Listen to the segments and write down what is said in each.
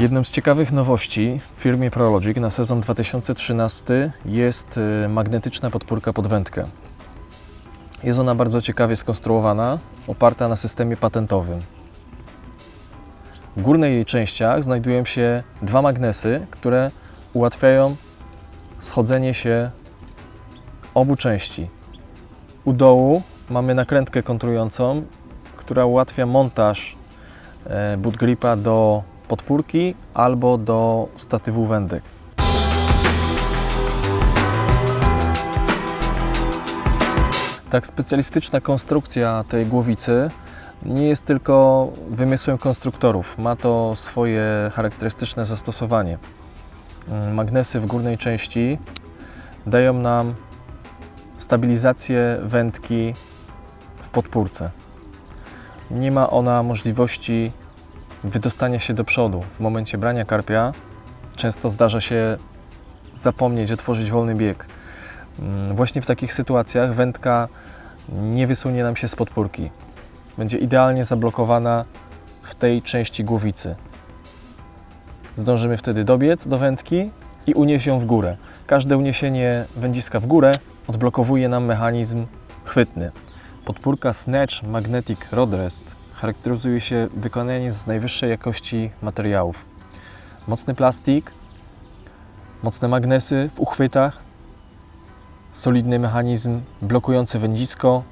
Jedną z ciekawych nowości w firmie Prologic na sezon 2013 jest y, magnetyczna podpórka pod wędkę. Jest ona bardzo ciekawie skonstruowana, oparta na systemie patentowym. W górnej jej częściach znajdują się dwa magnesy, które ułatwiają schodzenie się obu części. U dołu mamy nakrętkę kontrującą, która ułatwia montaż e, boot gripa do podpórki albo do statywu wędek. Tak specjalistyczna konstrukcja tej głowicy nie jest tylko wymysłem konstruktorów. Ma to swoje charakterystyczne zastosowanie. Mm, Magnesy w górnej części dają nam stabilizację wędki w podpórce. Nie ma ona możliwości wydostania się do przodu. W momencie brania karpia często zdarza się zapomnieć otworzyć wolny bieg. Mm, Właśnie w takich sytuacjach wędka nie wysunie nam się z podpórki. Będzie idealnie zablokowana w tej części głowicy. Zdążymy wtedy dobiec do wędki i unieść ją w górę. Każde uniesienie wędziska w górę odblokowuje nam mechanizm chwytny. Podpórka Snatch Magnetic Rod Rest charakteryzuje się wykonaniem z najwyższej jakości materiałów. Mocny plastik, mocne magnesy w uchwytach, solidny mechanizm blokujący wędzisko,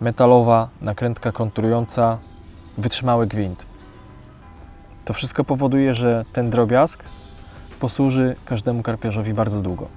metalowa nakrętka konturująca, wytrzymały gwint. To wszystko powoduje, że ten drobiazg posłuży każdemu karpiarzowi bardzo długo.